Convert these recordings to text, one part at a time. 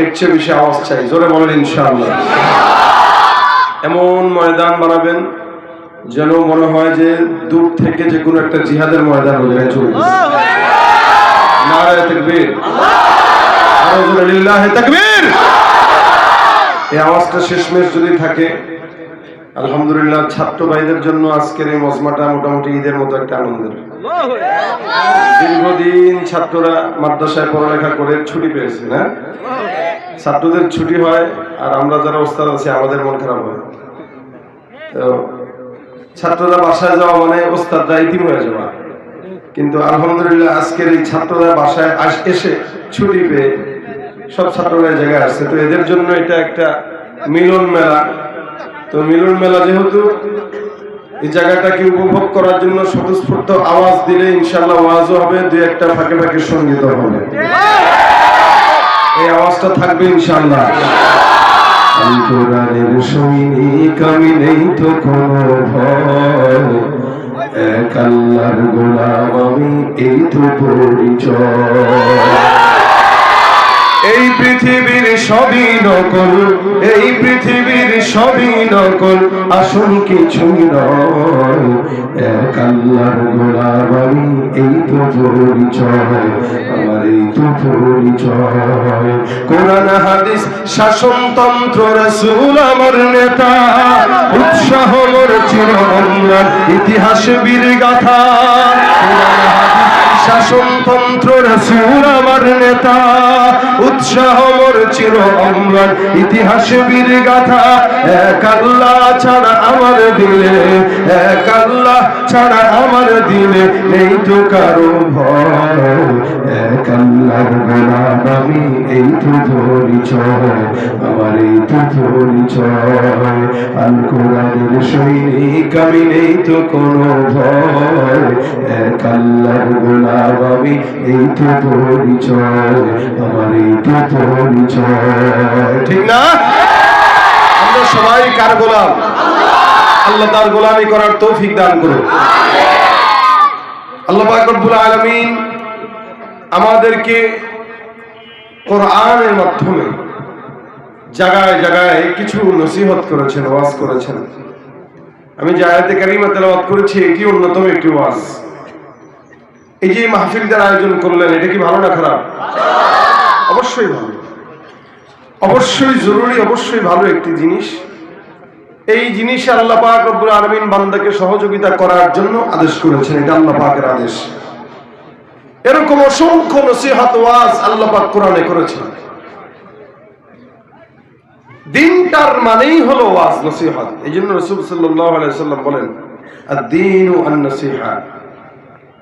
এর চেয়ে বেশি আওয়াজ চাই। জোরে বলেন ইনশাআল্লাহ। এমন ময়দান বানাবেন যেন মনে হয় যে দূর থেকে যে কোনো একটা জিহাদের ময়দান হয়ে যায় নারায় এই আওয়াজটা শেষমেশ যদি থাকে, আলহামদুলিল্লাহ ছাত্র ভাইদের জন্য আজকের এই মজমাটা মোটামুটি ঈদের মতো একটা আনন্দের। দীর্ঘদিন ছাত্ররা মাদ্রাসায় পড়ালেখা করে ছুটি পেয়েছে, না? ছাত্রদের ছুটি হয় আর আমরা যারা ওস্তাদ আছি, আমাদের মন খারাপ হয়। তো ছাত্ররা বাসায় যাওয়া মানে ওস্তাদরা ইতিম হয়ে যাওয়া। কিন্তু আলহামদুলিল্লাহ আজকের এই ছাত্ররা বাসায় এসে ছুটি পেয়ে সব ছাত্ররা জায়গায় আসছে। তো এদের জন্য এটা একটা মিলন মেলা। তো মিলন মেলা যেহেতু এই জায়গাটাকে উপভোগ করার জন্য স্বতঃস্ফূর্ত আওয়াজ দিলে ইনশাল্লাহ ওয়াজও হবে, দুই একটা ফাঁকে ফাঁকে সংগীত হবে। এই আওয়াজটা থাকবে ইনশাল্লাহ কোরআনের সৈনিক, আমি নেই তো কোনো ভয়। এক আল্লাহর গোলাম, আমি এই তো পরিচয়। এই পৃথিবীর সবই নকল, এই পৃথিবীর সবই নকল, আসল কিছুই নয়। এই তো পরিচয়, আমার এই তো পরিচয়। কোরআন, হাদিস, শাসনতন্ত্র, রসুল, আমার নেতা, উৎসাহ মোর চির ইতিহাস বীর গাথা শাসনতন্ত্র আমার নেতা, উৎসাহ মোর চির অম্লান ইতিহাস বীর গাথা, এক ছাড়া আমার দিলে, এক আল্লাহ ছাড়া আমার দিলে নেই তো কারও ভয় এক আল্লাহর আমি নেই তো কোনো ভয় এক আমি এই তো পরিচয় আমার এই তো পরিচয় ঠিক না আমরা সবাই কার গোলাম? আল্লাহ তার গোলামি করার তৌফিক দান করুন। আল্লাহ পাক রব্বুল আলামিন আমাদেরকে কোরআনের মাধ্যমে জায়গায় জায়গায় কিছু নসিহত করেছেন, ওয়াজ করেছেন। আমি যে আয়াতে কারিমা তেলাওয়াত করেছি, এটি অন্যতম একটি ওয়াজ। এই যে মাহফিলটার আয়োজন করলেন, এটা কি ভালো না খারাপ? অবশ্যই ভালো। অবশ্যই জরুরি, অবশ্যই ভালো একটি জিনিস। এই জিনিসে আল্লাহ পাক রব্বুল আলামিন বান্দাকে সহযোগিতা করার জন্য আদেশ করেছেন, এটা আল্লাহ পাকের আদেশ। এরকম অসংখ্য নসিহত ওয়াজ আল্লাহ পাক কোরআনে করেছেন। দিনটার মানেই হলো ওয়াজ, নসিহত। এই জন্য রসুল আলাইসাল্লাম বলেন দিন ও নসিহা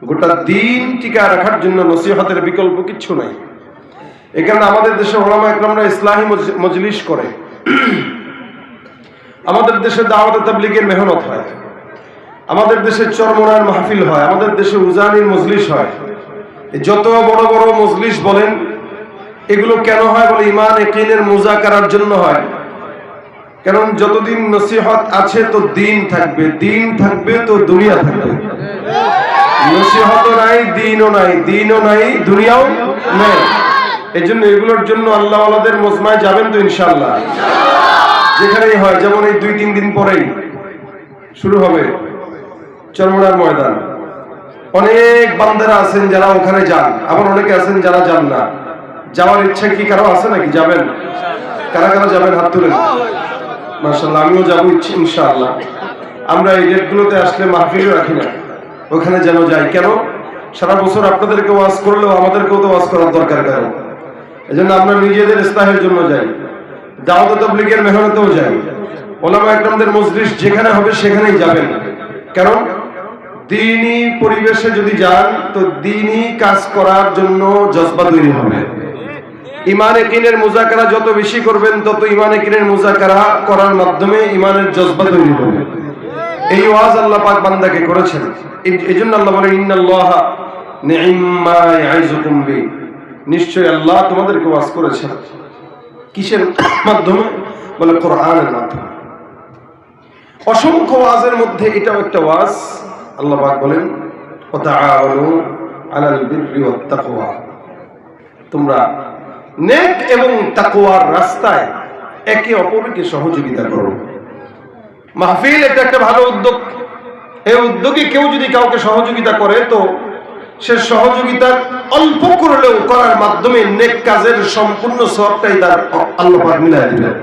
গোটা দিন টিকা রাখার জন্য নসিহতের বিকল্প কিচ্ছু নাই। এখানে আমাদের দেশে ওলামা একরামরা ইসলাহী মজ- মজলিস করে। আমাদের দেশে দাওয়াত তাবলিগের মেহনত হয়। আমাদের দেশে চরমনার মাহফিল হয়। আমাদের দেশে উজানির মজলিস হয়। যত বড় বড় মজলিস বলেন, এগুলো কেন হয় বলে ইমান একিনের মুজাকারার জন্য হয়? কারণ যতদিন নসিহত আছে তো দিন থাকবে দিন থাকবে তো দুনিয়া থাকবে। নসিহতও নাই, দিনও নাই দিনও নাই, দুনিয়াও নেই। এই জন্য এগুলোর জন্য আল্লাহ আল্লাহদের মজমায় যাবেন তো ইনশাল্লাহ যেখানেই হয়, যেমন এই দুই তিন দিন পরেই শুরু হবে চরমনার ময়দান। অনেক বান্দারা আছেন যারা ওখানে যান। আবার অনেকে আছেন যারা যান না। যাওয়ার ইচ্ছা কি কারও আছে নাকি? যাবেন? কারা কারা যাবেন? হাত তুলেন মার্শাল্লাহ আমিও যাব ইচ্ছে, ইনশাআল্লাহ। আমরা এই ডেটগুলোতে আসলে মাহফিলও রাখি না। ওখানে যেন যাই। কেন? সারা বছর আপনাদেরকে ওয়াজ করলেও আমাদেরকেও তো ওয়াজ করার দরকার কারণ এই জন্য আমরা নিজেদের ইস্তাহের জন্য যাই। দাওয়াত তবলিগের মেহনতেও যাই। ওলামা একরামদের মজলিস যেখানে হবে সেখানেই যাবেন। কারণ দিনই পরিবেশে যদি যান, তো দিনই কাজ করার জন্য জজবা তৈরি হবে। মুজাকারা যত বেশি করবেন, তত মুজাকারা করার মাধ্যমে ইমানের জজবা তৈরি হবে। এই ওয়াজ আল্লাহ পাক বান্দাকে করেছেন। এই- জন্য আল্লাহ ইন্নাল্লাহ বি। নিশ্চয় আল্লাহ তোমাদেরকে ওয়াজ করেছেন। কিসের মাধ্যমে? বলে কোরআনের মাধ্যমে। অসংখ্য ওয়াজের মধ্যে এটাও একটা ওয়াজ আল্লাহ বলেন তোমরা নেক এবং তাকওয়ার রাস্তায় একে অপরকে সহযোগিতা করো। মাহফিল এটা একটা ভালো উদ্যোগ। এই উদ্যোগে কেউ যদি কাউকে সহযোগিতা করে, তো সে সহযোগিতা অল্প করলেও করার মাধ্যমে নেক কাজের সম্পূর্ণ সবটাই তার আল্লাহ মিলাই দিবেন।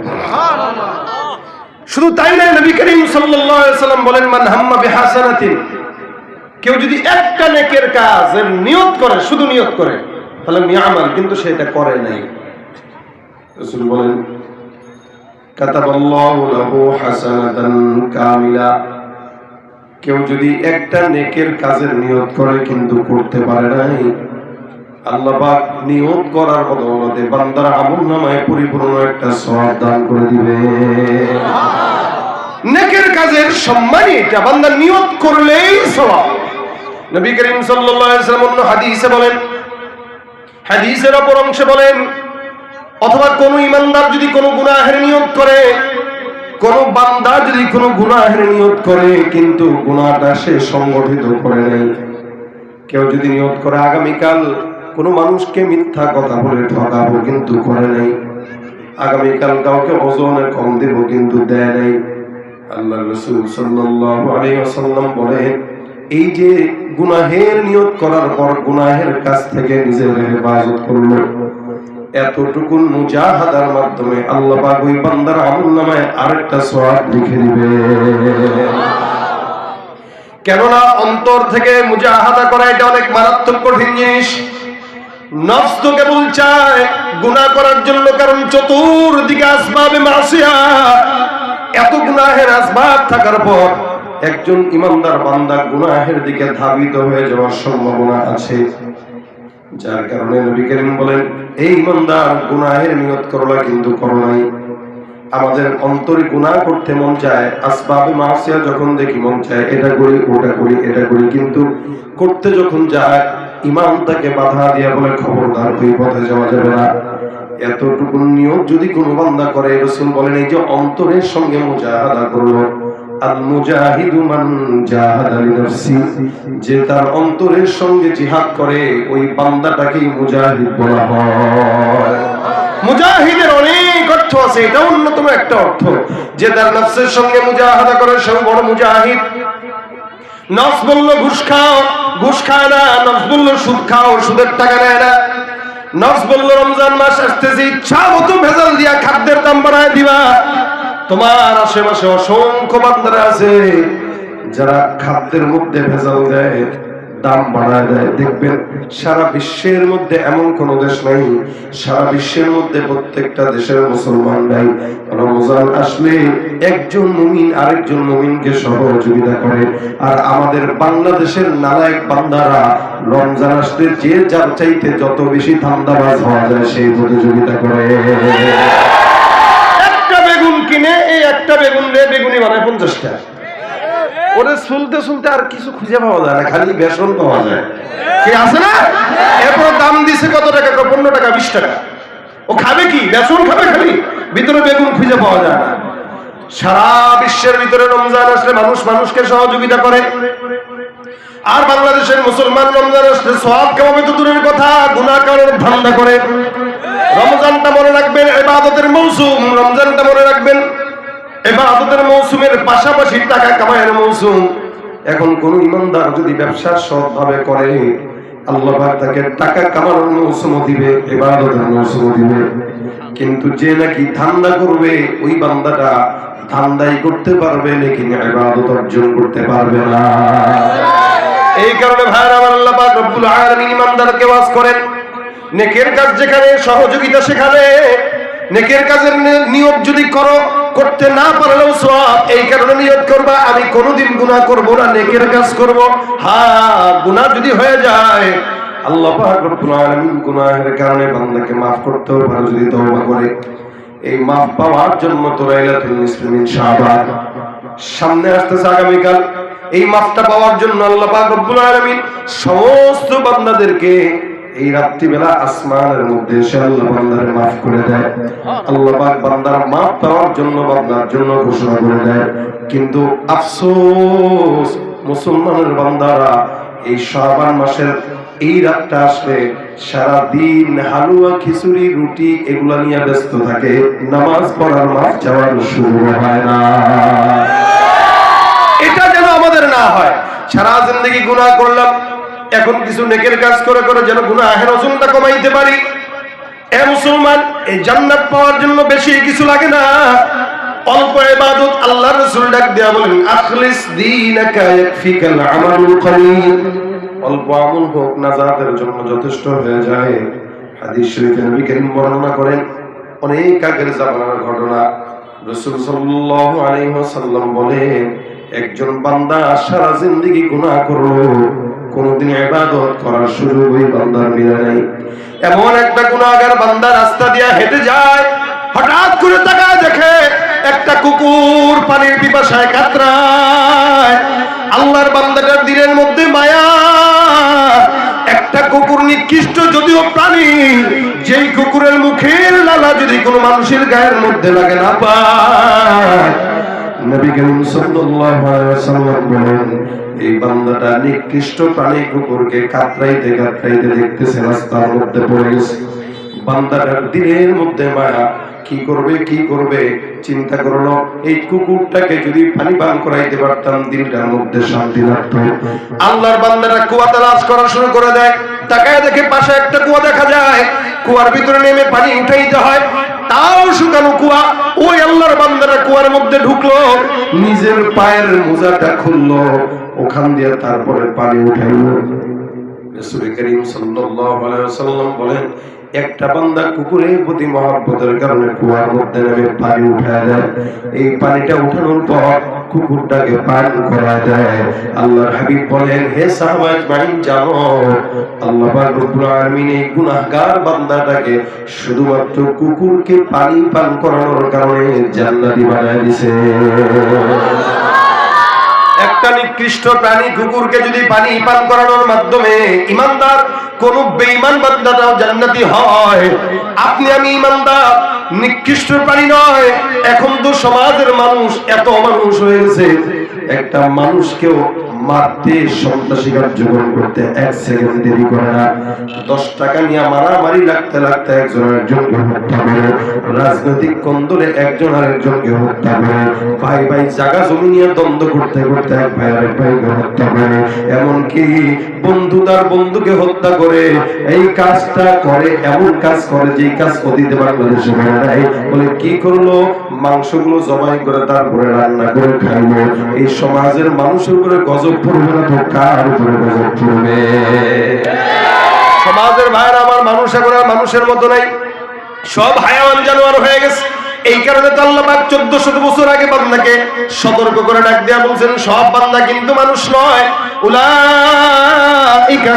শুধু তাই নয়, নবী করিম সাল্লাম বলেন, মান হাম্মা বিহাসানাতিন। কেউ যদি একটা নেকের কাজের নিয়ত করে, শুধু নিয়ত করে তাহলে মিয়ামাল কিন্তু সেটা করে নাই। বলেন কেউ যদি একটা নেকের কাজের নিয়ত করে, কিন্তু করতে পারে নাই। আল্লাহ পাক নিয়ত করার বদৌলতে বান্দার আমল নামায় পরিপূর্ণ একটা সওয়াব দান করে দিবে। নেকের কাজের সম্মানই এটা বান্দা নিয়ত করলেই সওয়াব। নবী করিম সাল্লাল্লাহু অন্য হাদিসে বলেন, হাদিসের অপর অংশে বলেন, অথবা কোন ইমানদার যদি কোনো গুনাহের নিয়ত করে, কোন বান্দা যদি কোনো গুনাহের নিয়ত করে, কিন্তু গুনাহটা সে সংগঠিত করে নাই। কেউ যদি নিয়ত করে আগামীকাল কোনো মানুষকে মিথ্যা কথা বলে ঠকাবো কিন্তু করে নাই। আগামীকাল কাউকে ওজনে কম দেব কিন্তু দেয় নাই। আল্লাহ রসুল আলাইহি বলেন, এই যে গুনাহের নিয়ত করার পর গুনাহের কাছ থেকে নিজের হেফাজত করল। এতটুকুন মুজাহাদার মাধ্যমে আল্লাহ পাক ওই বান্দার আমল নামায় আরেকটা সওয়াব লিখে দিবে। কেননা অন্তর থেকে মুজাহাদা করা এটা অনেক মারাত্মক কঠিন জিনিস। নফস তো কেবল চায়, গুনাহ করার জন্য, কারণ চতুর্দিকে আসবাবে মাসিয়া। এত গুনাহের আসবাব থাকার পর একজন ইমানদার বান্দা গুনাহের দিকে ধাবিত হয়ে যাওয়ার সম্ভাবনা আছে। যার কারণে নবী করিম বলেন, এই ইমানদার, গুনাহের নিয়ত করলা কিন্তু করো নাই। আমাদের অন্তরে গুণা করতে মন চায়, আসবাবে মাসিয়া যখন দেখি মন চায়, এটা করি, ওটা করি, এটা করি, কিন্তু করতে যখন যায় ইমান তাকে বাধা দিয়া বলে, খবরদার ওই পথে যাওয়া যাবে না। এতটুকু নিয়ত যদি কোনো বান্দা করে, রসুল বলেন, এই যে অন্তরের সঙ্গে মুজাহাদা করল। যে তার অন্তরের সঙ্গে জিহাদ করে, ওই বান্দাটাকেই মুজাহিদ বলা হয়। মুজাহিদের অনেক অর্থ আছে, এটা অন্যতম একটা অর্থ। যে তার নফসের সঙ্গে মুজাহাদা করে সে বড় মুজাহিদ। নফস বলল ঘুষ খাও, ঘুষ খায় না নস বলল সুদ খাও, সুদের টাকা নেয় না। নস বলল রমজান মাস আসতেছি, ইচ্ছা মতো ভেজাল দিয়া খাদ্যের দাম বাড়ায় দিবা। তোমার আশেপাশে অসংখ্য বান্দারা আছে, যারা খাদ্যের মধ্যে ভেজাল দেয়। দাম বাড়ায় দেয়। দেখবেন, সারা বিশ্বের মধ্যে এমন কোন দেশ নাই, সারা বিশ্বের মধ্যে প্রত্যেকটা দেশের মুসলমান নাই। রমজান আসলে একজন মুমিন আরেকজন মুমিনকে সহযোগিতা করে। আর আমাদের বাংলাদেশের নালায়ক বান্দারা, রমজান আসলে যে যার চাইতে যত বেশি ধান্দাবাজ হওয়া যায়, সেই প্রতিযোগিতা করে। একটা বেগুন কিনে, এই একটা বেগুন রে বেগুনি বানায় পঞ্চাশটা। ওরে শুনতে শুনতে আর কিছু খুঁজে পাওয়া যায় না, খালি বেসন পাওয়া যায়। কি আছে না? এরপর দাম দিছে কত টাকা? পনেরো টাকা, বিশ টাকা। ও খাবে কি? বেসন খাবে খালি? ভিতরে বেগুন খুঁজে পাওয়া যায় না। সারা বিশ্বের ভিতরে রমজান আসলে মানুষ মানুষকে সহযোগিতা করে। আর বাংলাদেশের মুসলমান রমজান আসলে সব কেমন দূরের কথা গুনাহ করার ধান্দা করে। রমজানটা মনে রাখবেন, ইবাদতের মৌসুম। রমজানটা মনে রাখবেন এবাদতের মৌসুমের পাশাপাশি টাকা কামায়ের মৌসুম। এখন কোন ইমানদার যদি ব্যবসা সৎভাবে করে, আল্লাহ তাকে টাকা কামানোর মৌসুমও দিবে, এবাদতের মৌসুমও দিবে। কিন্তু যে নাকি ধান্দা করবে, ওই বান্দাটা ধান্দাই করতে পারবে লেকিন ইবাদত অর্জন করতে পারবে না। এই কারণে ভাইরা আমার আল্লাহ পাক রব্বুল আলামিন ইমানদারকে ওয়াজ করেন, নেকের কাজ যেখানে সহযোগিতা সেখানে, নেকের কাজের নি- নিয়ত যদি করো করতে না পারলেও সব এই কারণে নিয়ত করবা, আমি কোনোদিন গুনাহ করব না, নেকের কাজ করব। হ্যাঁ গুনাহ যদি হয়ে যায়, আল্লাহ কারণে পারে, যদি করে। এই মাফ পাওয়ার তো সামনে আসতেছে আগামীকাল। এই মাফটা পাওয়ার জন্য আল্লাহ রব্বুল আলামিন সমস্ত বান্দাদেরকে এই রাত্রিবেলা আসমানের মধ্যে এসে আল্লাহ মাফ করে দেয়। আল্লাহ বান্দার মাফ পাওয়ার জন্য বান্দার জন্য ঘোষণা করে দেয়। কিন্তু আফসোস, মুসলমানের বান্দারা এই শাবান মাসের এই রাতটা আসলে সারা দিন হালুয়া, খিচুড়ি, রুটি এগুলা নিয়ে ব্যস্ত থাকে। নামাজ পড়ার মাস যাওয়ার শুরু হয় না। এটা যেন আমাদের না হয়। সারা জিন্দগি গুনাহ করলাম এখন কিছু নেকের কাজ করে করে যেন গুনাহের ওজনটা কমাইতে পারি। এ মুসলমান, এই জান্নাত পাওয়ার জন্য বেশি কিছু লাগে না। অল্প ইবাদত আল্লাহর রাসূল ডাক দেয়া বলেন, আখলিস দীনাকা ইয়াকফিকাল আমালুল কলিল। অল্প আমল হোক, নাজাতের জন্য যথেষ্ট হয়ে যায়। হাদিস শরীফে নবী করিম বর্ণনা করেন, অনেক আগের জামানার ঘটনা। রাসূল সাল্লাল্লাহু আলাইহি ওয়াসাল্লাম বলেন, একজন বান্দা সারা জিন্দেগি গুনাহ করল কোনদিন ইবাদত করার সুযোগ ওই বান্দার মিলে নাই। এমন একটা গুনাহগার বান্দা রাস্তা দিয়ে হেঁটে যায়, হঠাৎ করে তাকায় দেখে একটা কুকুর পানির পিপাসায় কাতরায়। আল্লাহর বান্দাটার দিনের মধ্যে মায়া। একটা কুকুর নিকৃষ্ট যদিও প্রাণী, যেই কুকুরের মুখের লালা যদি কোনো মানুষের গায়ের মধ্যে লাগে না পায়। নবী করিম সাল্লাল্লাহু আলাইহি ওয়াসাল্লাম বলেন এই বান্দাটা নিকৃষ্ট প্রাণী কুকুরকে কাতরাইতে কাতরাইতে দেখতেছে, রাস্তার মধ্যে পড়ে গেছে। বান্দাটার দিনের মধ্যে মায়া, কি করবে কি করবে, চিন্তা করল, এই কুকুরটাকে যদি পানি পান করাইতে পারতাম, দিলটার মধ্যে শান্তি লাগতো। আল্লাহর বান্দাটা কুয়া তালাশ করা শুরু করে দেয়। তাকায় দেখে পাশে একটা কুয়া দেখা যায়। কুয়ার ভিতরে নেমে পানি উঠাইতে হয়। তাও শুকানো কুয়া। ওই আল্লাহর বান্দারা কুয়ার মধ্যে ঢুকলো। নিজের পায়ের মোজাটা খুললো। ওখান দিয়ে তারপরে পানি বলেন, একটা বান্দা প্রতি কারণে কুয়ার মধ্যে নেমে পানি এই পানিটা উঠানোর পর কুকুরটাকে পান করা হাবিব বলেন, হে সাহাবা আজমাইন, জানো, আল্লাহ রব্বুল আলামিন এই গুনাহগার বান্দাটাকে শুধুমাত্র কুকুরকে পানি পান করানোর কারণে জান্নাতি বানায় দিয়েছে একটা নিকৃষ্ট প্রাণী কুকুরকে যদি পানি পান করানোর মাধ্যমে ইমানদার, কোন বেঈমান বান্দাটাও জান্নাতি হয়। আপনি আমি ইমানদার, নিকৃষ্ট প্রাণী নয়। এখন তো সমাজের মানুষ এত মানুষ হয়ে গেছে। একটা মানুষকেও মারতে সন্ত্রাসী কার্যক্রম করতে এক সেকেন্ড দেরি করে না। দশ টাকা নিয়ে মারামারি লাগতে লাগতে একজন আরেকজনকে হত্যা করে। রাজনৈতিক কন্দলে একজন আরেকজনকে হত্যা করে। ভাই ভাই জায়গা জমি নিয়ে দ্বন্দ্ব করতে করতে এক ভাই আরেক ভাইকে হত্যা করে। এমনকি বন্ধু তার বন্ধুকে হত্যা করে। এই কাজটা করে, এমন কাজ করে যে কাজ অতীতে বাংলাদেশে করে নাই। বলে কি করল? মাংসগুলো জমাই করে তারপরে রান্না করে খাইলো। এই সমাজের মানুষের উপরে গজব পড়বে না, তো কার উপরে গজব পড়বে? সমাজের ভাইয়ের, আমার মানুষ এখন আর মানুষের মতো নাই। সব হায়াওয়ান জানোয়ার হয়ে গেছে। এই কারণে তো আল্লাহ পাক 1400 বছর আগে বান্দাকে সতর্ক করে ডাক দেয়া বলছেন, সব বান্দা কিন্তু মানুষ নয়। উলাইকা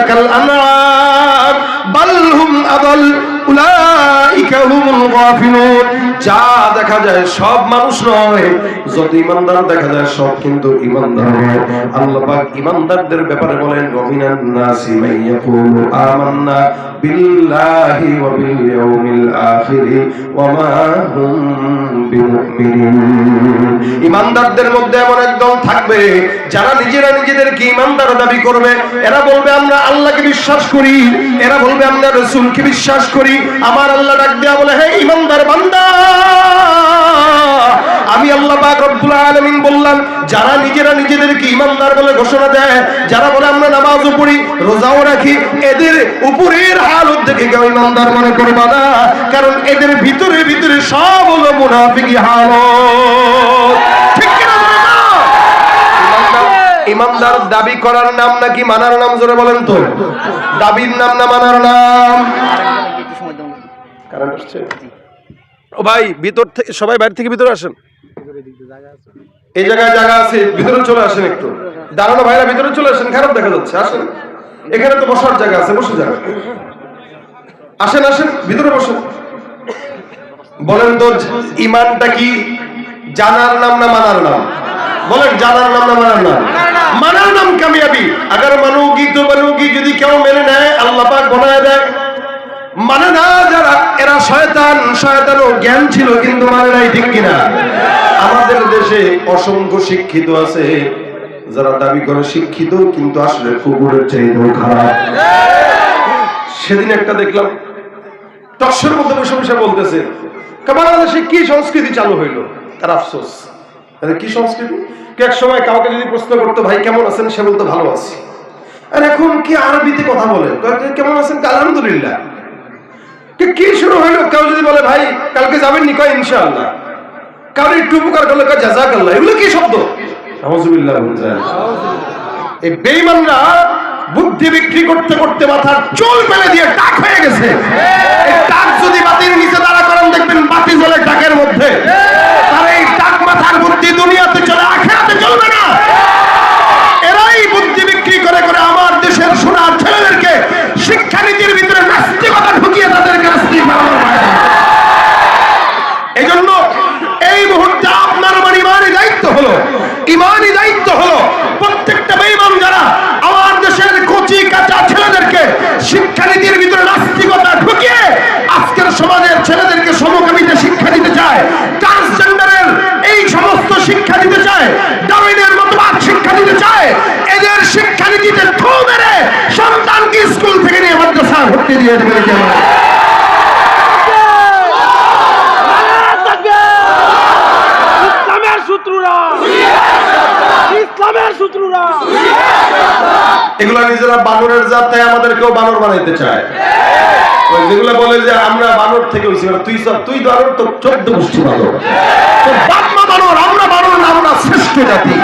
যা দেখা যায় সব মানুষ নয় যত ইমানদার দেখা যায় সব কিন্তু ইমানদার নয়। আল্লাহ ইমানদারদের ব্যাপারে বলেন মান ইমানদারদের মধ্যে এমন একদল থাকবে, যারা নিজেরা নিজেদেরকে ইমানদার দাবি করবে। এরা বলবে, আমরা আল্লাহকে বিশ্বাস করি। এরা বলবে, আমরা রসুলকে বিশ্বাস করি। আমার আল্লাহ ডাক দেয়া বলে, হে ইমানদার বান্দা, আমি আল্লাহ পাক রব্বুল আলামিন বললাম, যারা নিজেরা নিজেদেরকে ইমানদার বলে ঘোষণা দেয়, যারা বলে আমরা নামাজও পড়ি, রোজাও রাখি, এদের উপরের হালত দেখে কেউ ইমানদার মনে করবা না, কারণ এদের ভিতরে ভিতরে সব হলো মুনাফিকি হালত ইমানদার দাবি করার নাম নাকি মানার নাম জোরে বলেন তো? দাবির নাম না মানার নাম? কারেন্ট আসছে ও ভাই ভিতর থেকে সবাই বাইরে থেকে ভিতরে আসেন। এই জায়গায় জায়গা আছে ভিতরে চলে আসেন একটু। দাঁড়ানো ভাইরা ভিতরে চলে আসেন খারাপ দেখা যাচ্ছে আসেন। এখানে তো বসার জায়গা আছে বসে যান। আসেন আসেন ভিতরে বসেন। বলেন তো ইমানটা কি জানার নাম না মানার নাম? বলেন জানার নাম না মানার নাম? মানার নাম কামিয়াবি। আগার মানুকি তো মানুকি যদি কেউ মেনে নেয় আল্লাহ পাক বনায় দেয়। মানে না যারা, এরা শয়তান শয়তান ও জ্ঞান ছিল, কিন্তু মানে নাই, ঠিক কিনা? আমাদের দেশে অসংখ্য শিক্ষিত আছে, যারা দাবি করে শিক্ষিত, কিন্তু আসলে কুকুরের চাইতেও খারাপ। সেদিন একটা দেখলাম টকশোর মধ্যে বসে বসে বলতেছে বাংলাদেশে কি সংস্কৃতি চালু হইল? তার আফসোস। কি সংস্কৃতি? এক সময় কাউকে যদি প্রশ্ন করতো, ভাই, কেমন আছেন? সে বলতো, ভালো আছি। আর এখন কি আরবিতে কথা বলে? কেমন আছেন? "কা আলহামদুলিল্লাহ। কি কি শুরু হইল? কেউ যদি বলে ভাই কালকে যাবেন নি কয় ইনশাআল্লাহ। কারও একটু উপকার করলে কয় জাজাকাল্লাহ। এগুলো কি শব্দ? এই বেঈমানরা বুদ্ধি বিক্রি করতে করতে মাথার চুল ফেলে দিয়ে টাক হয়ে গেছে। এই টাক যদি বাতির নিচে দাঁড়া করেন দেখবেন বাতি জ্বলে টাকের মধ্যে। তার এই টাক মাথার বুদ্ধি দুনিয়াতে চলে আখেরাতে চলবে না এরাই বুদ্ধি বিক্রি করে করে আমার দেশের সোনার ছেলেদেরকে শিক্ষানীতির ভিতরে নাস্তিকতা ঢুকিয়ে তাদেরকে নাস্তিক বানানো হয় এই জন্য শিক্ষা দিতে চায় ট্রান্সজেন্ডারের এই সমস্ত শিক্ষা দিতে চায় ডারউইনের মতবাদ শিক্ষা দিতে চায়, এদের শিক্ষানীতিতে ঠো মেরে সন্তানকে স্কুল দিয়ে দেবে এটি আমার ইসলামের শত্রুরা ইসলামের শত্রুরা। এগুলা নিজেরা বানরের জাত, তাই আমাদেরকেও বানর বানাইতে চায়। যেগুলো বলে যে আমরা বানর থেকে হইছি মানে তুই সব তুই তো চোদ্দ গোষ্ঠী বানর। তোর বাপ বানর, আমরা বানর আমরা শ্রেষ্ঠ জাতি।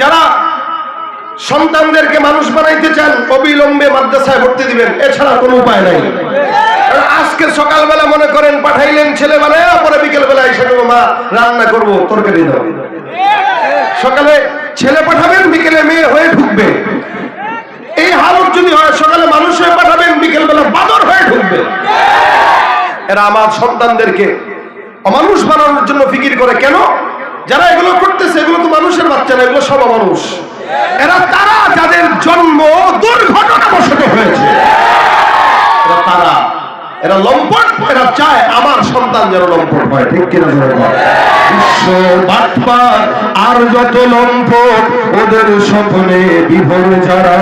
যারা সন্তানদেরকে মানুষ বানাইতে চান, অবিলম্বে মাদ্রাসায় ভর্তি দিবেন, এছাড়া কোনো উপায় নাই। আজকে সকালবেলা মনে করেন, পাঠাইলেন ছেলে বানায়, পরে বিকেল এসে মা, রান্না করব, তরকারি দাও। সকালে ছেলে পাঠাবেন, বিকেলে মেয়ে হয়ে ঢুকবে। এই হালত যদি হয়, সকালে মানুষ হয়ে পাঠাবেন বিকেল বেলা বাদর হয়ে ঢুকবে। এরা আমার সন্তানদেরকে অমানুষ বানানোর জন্য ফিকির করে। কেন? যারা এগুলো করতেছে, এগুলো তো মানুষের বাচ্চা না, এগুলো সব মানুষ এরা তারা যাদের জন্ম দুর্ঘটনাবশত হয়েছে। তারা। এরা লম্পট, এরা চায় আমার সন্তান যেন লম্পট হয়, ঠিক কিনা? বিশ্ব বাটপার আর যত লম্পট, ওদের স্বপ্নে বিভোর যারা,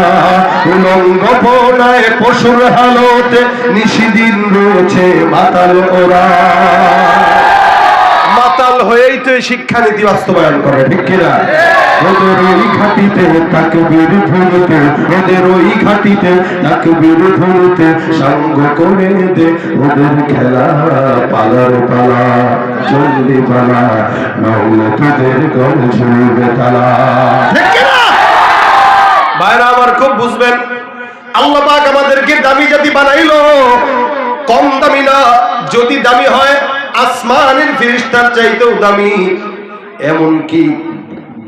উলঙ্গ পনায় পশুর হালতে নিশিদিন রয়েছে মাতাল ওরা মাতাল হয়েই তো এই শিক্ষানীতি বাস্তবায়ন করে, ঠিক কিনা? ওদের ওই ঘাটিতে, তাকে বীর ধরতে ওদের ওই ঘাটিতে, তাকে বীর ধরতে সঙ্গ করে দে। ওদের খেলা, পালার পালা চলবে পালা নহলে তোদের গল ঝুলবে তালা। ভাইরা আমার খুব বুঝবেন, আল্লাহ পাক আমাদেরকে দামি জাতি বানাইলো। কম দামি না, যদি দামি হয় আসমানের ফিরিস্তার চাইতেও দামি এমন কি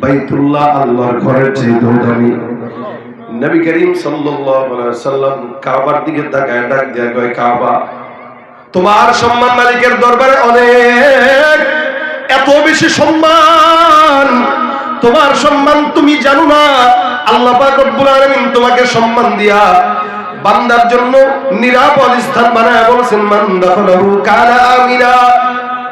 বাইতুল্লাহ আল্লাহর ঘরের চাইতেও দামি। নবী করিম সাল্লাম কাবার দিকে তাকায়, ডাক দেয়া, কয়, কাবা, তোমার সম্মান মালিকের দরবারে অনেক, এত বেশি সম্মান। তোমার সম্মান তুমি জানো না। আল্লাহ পাক রব্বুল আলামিন তোমাকে সম্মান দিয়া বান্দার জন্য নিরাপদ স্থান বানায় বলছেন, মান দাখালাহু কানা আমিনা।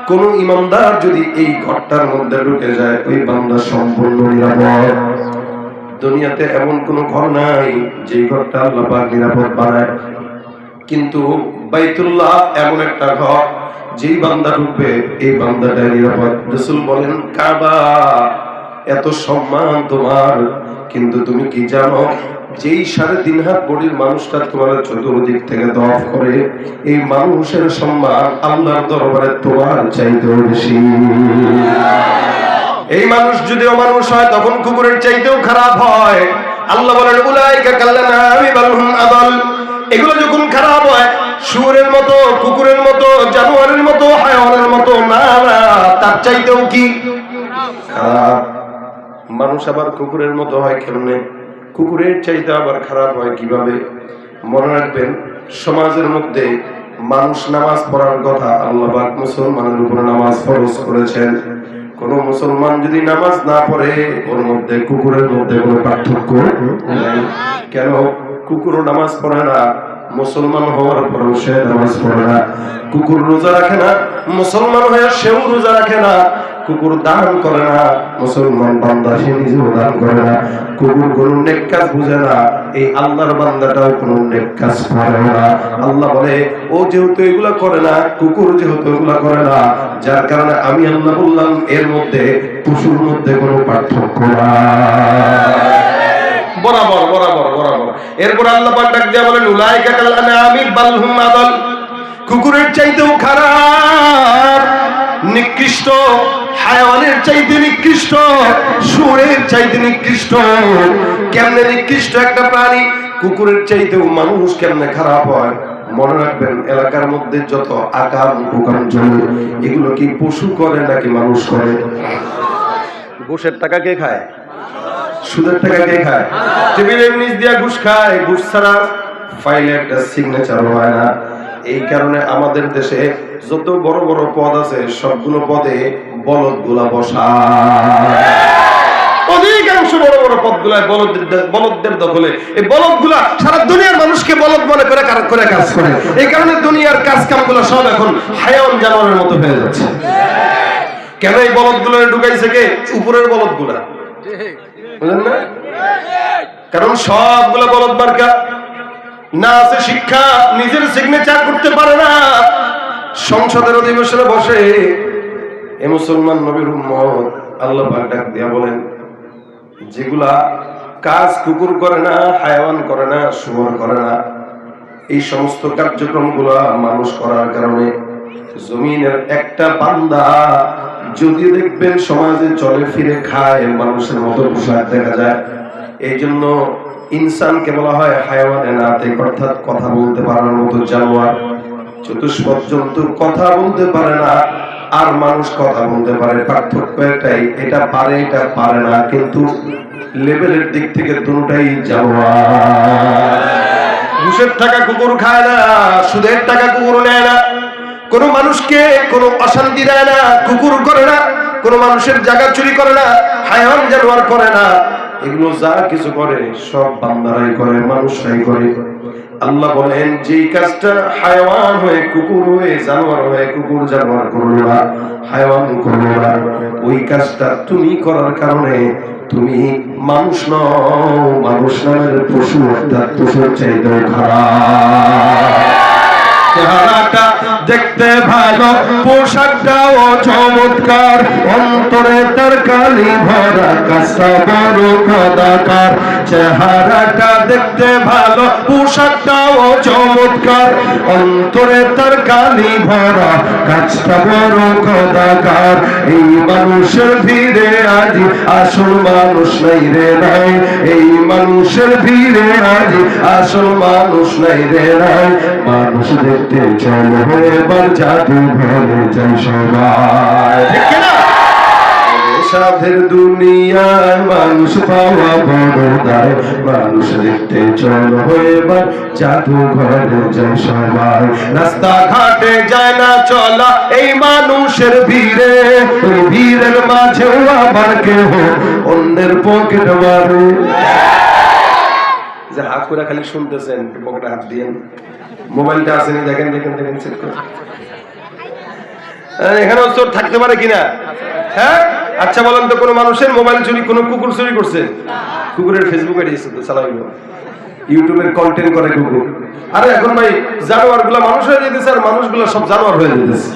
কোন ইমানদার যদি এই ঘরটার মধ্যে ঢুকে যায়, ওই বান্দা সম্পূর্ণ নিরাপদ। দুনিয়াতে এমন কোন ঘর নাই যে ঘরটা আল্লাহ পাক নিরাপদ বানায়। কিন্তু বাইতুল্লাহ এমন একটা ঘর, যেই বান্দা ঢুকবে, এই বান্দাটা নিরাপদ। রসুল বলেন, কাবা, এত সম্মান তোমার, কিন্তু তুমি কি জানো যেই সাড়ে তিন হাত বডির মানুষটা তোমার চতুর্দিক থেকে দফ করে, এই মানুষের সম্মান আল্লাহর দরবারে তোমার চাইতেও বেশি। এই মানুষ যদি অমানুষ হয়, তখন কুকুরের চাইতেও খারাপ হয়। আল্লাহ বলেন, উলাইকা কাল্লানামি বালহুম আদল। এগুলো যখন খারাপ হয়, শুয়োরের মতো, কুকুরের মতো, জানোয়ারের মতো হায়াওয়ানের মতো, না না, তার চাইতেও কি? খারাপ। মানুষ আবার কুকুরের মতো হয় কেমনে? কুকুরের চাইতে আবার খারাপ হয় কীভাবে? মনে রাখবেন, সমাজের মধ্যে মানুষ নামাজ পড়ার কথা আল্লাহ মুসলমানের উপর নামাজ ফরজ করেছেন। কোন মুসলমান যদি নামাজ না পড়ে, ওর মধ্যে, কুকুরের মধ্যে কোনো পার্থক্য নাই। কেন? কুকুরও নামাজ পড়ে না, মুসলমান হওয়ার পরেও সে নামাজ পড়ে না। কুকুর রোজা রাখে না, মুসলমান হয়ে সেও রোজা রাখে না। কুকুর দান করে না, মুসলমান বান্দা সে নিজেও দান করে না। কুকুর কোন নেক কাজ বুঝে না, এই আল্লাহর বান্দাটাও কোন নেক কাজ করে না। আল্লাহ বলে, ও যেহেতু এগুলা করে না, কুকুর যেহেতু এগুলা করে না, যার কারণে আমি আল্লাহ বললাম, এর মধ্যে পশুর মধ্যে কোনো পার্থক্য নাই। বরাবর বরাবর বরাবর। এরপর আল্লাহ পাক ডাক দিয়া বলেন, উলাইকা কাল আনআমি বাল হুম আদাল। কুকুরের চাইতেও খারাপ, নিকৃষ্ট হায়াওয়ানের চাইতে নিকৃষ্ট, সুরের চাইতে নিকৃষ্ট, কেমনে নিকৃষ্ট একটা প্রাণী? কুকুরের চাইতেও মানুষ কেমনে খারাপ হয়? মনে রাখবেন, এলাকার মধ্যে যত আকাম কুকাম জমি এগুলো কি পশু করে নাকি মানুষ করে? ঘুষের টাকা কে খায়? সুদের টাকা কে খায়? টেবিলের নিচ দিয়া ঘুষ খায়। ঘুষ ছাড়া ফাইলে একটা সিগনেচার হয় না। এই কারণে আমাদের দেশে যত বড় বড় পদ আছে, সবগুলো পদে বলদগুলা বসা। অধিকাংশ বড় বড় পদগুলা বলদের বলদদের দখলে। এই বলদগুলা সারা দুনিয়ার মানুষকে বলদ মনে করে করে কাজ করে। এই কারণে দুনিয়ার কাজ কামগুলো সব এখন হায়ান জানোয়ারের মতো হয়ে যাচ্ছে। কেন এই বলদগুলো ঢুকাইছে কে? উপরের বলদগুলা। বুঝলেন না? কারণ সবগুলো বলদ মার্কা। না আছে শিক্ষা, নিজের সিগনেচার করতে পারে না। সংসদের অধিবেশনে বসে এ মুসলমান নবীর উম্মত, আল্লাহ ডাক দিয়া বলেন, যেগুলা কাজ কুকুর করে না, হায়াওয়ান করে না, শুয়োর করে না, এই সমস্ত কার্যক্রমগুলা মানুষ করার কারণে জমিনের একটা বান্দা যদি দেখবেন সমাজে চলে ফিরে খায়, মানুষের মতো পোশাক দেখা যায়। এই জন্য ইনসানকে বলা হয় হায়াওয়ানে নাতে অর্থাৎ কথা বলতে পারার মতো জানোয়ার। চতুষ্পদ জন্তু কথা বলতে পারে না আর মানুষ কথা বলতে পারে, পার্থক্য এটাই এটা পারে এটা পারে না, কিন্তু লেভেলের দিক থেকে দুটাই জানোয়ার ঘুষের টাকা কুকুর খায় না, সুদের টাকা কুকুর নেয় না, কোন মানুষকে কোন অশান্তি দেয় না, কুকুর করে না, কোন মানুষের জায়গা চুরি করে না হায়ান জানোয়ার করে না, এগুলো যা কিছু করে, সব বান্দারাই করে, মানুষরাই করে। আল্লাহ বলেন, যেই কাজটা হায়াওয়ান হয়ে, কুকুর হয়ে, জানোয়ার হয়ে, কুকুর, জানোয়ার করল না, হায়াওয়ান করল না। ওই কাজটা তুমি করার কারণে তুমি মানুষ নও, মানুষ নামের পশু অর্থাৎ পশুর চাইতেও খারাপ। দেখতে ভালো, পোশাকটাও চমৎকার। অন্তরে তার কালি ভরা কাজটা বড় কদাকার। চেহারাটা দেখতে ভালো, পোশাকটাও চমৎকার। অন্তরে তার কালি ভরা কাজটা বড় কদাকার। এই মানুষের ভিড়ে আজ আসল মানুষ নাই রে নাই এই মানুষের ভিড়ে আজ আসল মানুষ নাই রে নাই মানুষ দেখতে চলো এবার জাদু ঘরে যাই সবাই। ঠিক না? সাধের দুনিয়ায় মানুষ পাওয়া বড় দায়। মানুষ দেখতে চলো এবার জাদু ঘরে যাই সবাই। রাস্তা ঘাটে যায় না চলা এই মানুষের ভিড়ে। ওই ভিড়ের মাঝেও আবার কেহ অন্যের পকেট মারে। যে হাত করে খালি শুনতেছেন পকেটে হাত দিয়ে। মোবাইলটা আসেনি দেখেন দেখেন দেখেন করে আহ, এখানে চোর থাকতে পারে কিনা? হ্যাঁ? আচ্ছা বলেন তো, কোনো মানুষের মোবাইল চুরি, কোনো কুকুর চুরি করছে? কুকুরের ফেসবুক তো ইউটিউবের কন্টেন্ট করে কুকুর। আরে এখন ভাই জানোয়ারগুলা মানুষ হয়ে যেতেছে আর মানুষগুলো সব জানোয়ার হয়ে যেতেছে।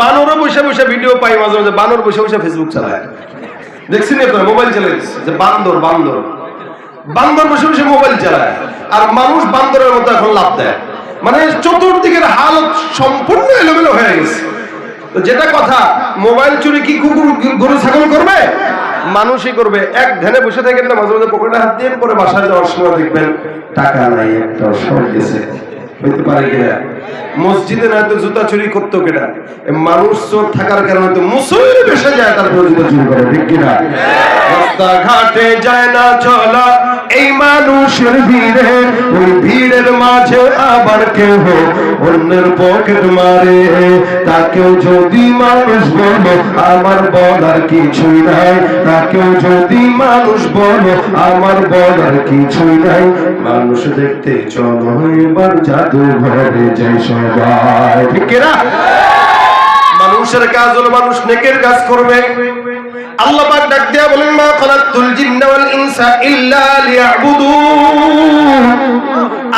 বানরও বসে বসে ভিডিও পাই মাঝে মাঝে, বানর বসে বসে ফেসবুক চালায়। মোবাইল যে বান্দর বান্দর। বান্দর বসে বসে মোবাইল চালায়। আর মানুষ বান্দরের মতো এখন লাভ দেয়। মানে চতুর্দিকের হালত সম্পূর্ণ এলোমেলো হয়ে গেছে। তো যেটা কথা, মোবাইল চুরি কি কুকুর, গরু, ছাগল করবে? মানুষই করবে। এক ধ্যানে বসে থাকেন না, মাঝে মাঝে পকেটে হাত দিয়ে পরে বাসায় যাওয়ার সময় দেখবেন টাকা নাই, একটা সব গেছে হইতে পারে কিনা? মসজিদে না তো জুতা চুরি করতো কেটা মানুষ চোর থাকার কারণে তো মুসলিম বেসে যায়, তারপরে জুতা চুরি করে, ঠিক কিনা? রাস্তা ঘাটে যায় না চলা, এই মানুষের ভিড়ে, ওই ভিড়ের মাঝে আবার কেউ অন্যের পকেট মারে। তাকেও যদি মানুষ বলো, আমার বলার কিছুই নাই। তাকেও যদি মানুষ বলো, আমার বলার কিছুই নাই। মানুষ দেখতে চলো, এবার জাদু ঘরে যাই না মানুষের কাজ হলো মানুষ নেকের কাজ করবে। আল্লাহ পাক ডাক দিয়া বলেন, মা জিন্না ওয়াল ইনসা ইল্লা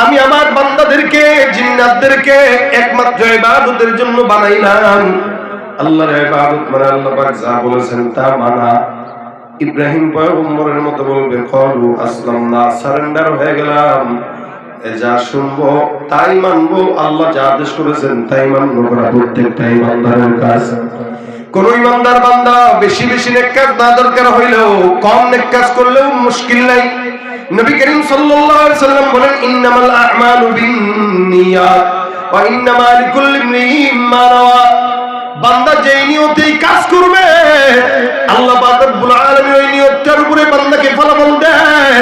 আমি আমার বান্দাদেরকে, জিন্নাতদেরকে একমাত্র ইবাদতের জন্য বানাইলাম। আল্লাহর ইবাদত মানে আল্লাহ পাক যা বলেছেন তা মানা। ইব্রাহিম পয়গম্বরের মতো বলবে, কলু আসলামনা, সারেন্ডার হয়ে গেলাম। যা শুনব, তাই মানবো। আল্লাহ যা আদেশ করেছেন, তাই মানবো করা প্রত্যেকটা ইমানদারের কাজ। কোন ইমানদার বান্দা বেশি বেশি নেক কাজ না দরকার হইলেও, কম নেক কাজ করলেও মুশকিল নাই। নবী করিম সাল্লাল্লাহু আলাইহি সাল্লাম বলেন, ইন্নামাল আ'মালু বিন্নিয়াত ওয়া ইন্নামা লিকুল্লি মা নাওয়া। বান্দা যেই নিয়তেই কাজ করবে, আল্লাহ পাক রব্বুল আলামিন ওই উপরে বান্দাকে ফলাফল দেয়।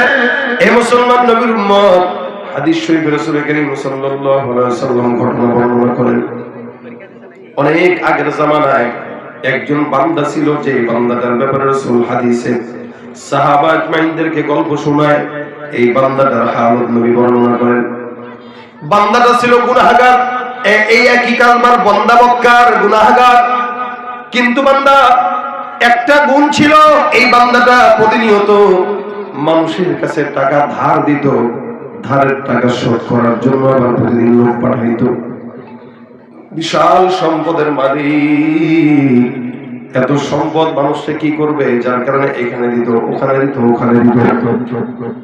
এ মুসলমান নবীর উম্মত হাদিস শরীফে রাসূল করিম সাল্লাল্লাহু আলাইহি ওয়াসাল্লাম ঘটনা বর্ণনা করেন। অনেক আগের জামানায় একজন বান্দা ছিল যে বান্দাটার ব্যাপারে রাসূল হাদিসে সাহাবা আজমাইনদেরকে গল্প শোনায়, এই বান্দাটার হালত নবী বর্ণনা করেন। বান্দাটা ছিল গুনাহগার এই একই কালমার বন্দা বক্কার গুনাহগার। কিন্তু বান্দা, একটা গুণ ছিল, এই বান্দাটা প্রতিনিয়ত মানুষের কাছে টাকা ধার দিত। ধারের টাকা শোধ করার জন্য আবার প্রতিদিন লোক পাঠাইতো। বিশাল সম্পদের মালিক। এত সম্পদ মানুষে কি করবে? যার কারণে এখানে দিত, ওখানে দিত ওখানে দিত।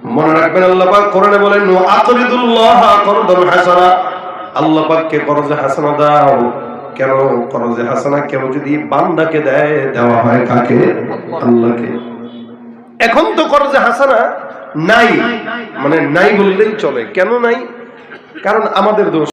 মনে রাখবেন, আল্লাহ পাক কোরআনে বলেন আকরিদুল্লাহ করদান হাসানা। আল্লাহ পাককে করজে হাসানা দাও। কেন? করজে হাসানা কেউ যদি বান্দাকে দেয়, দেওয়া হয় কাকে? আল্লাহকে। এখন তো করজে হাসানা নাই। মানে নাই বললেই চলে। কেন নাই? কারণ আমাদের দোষ।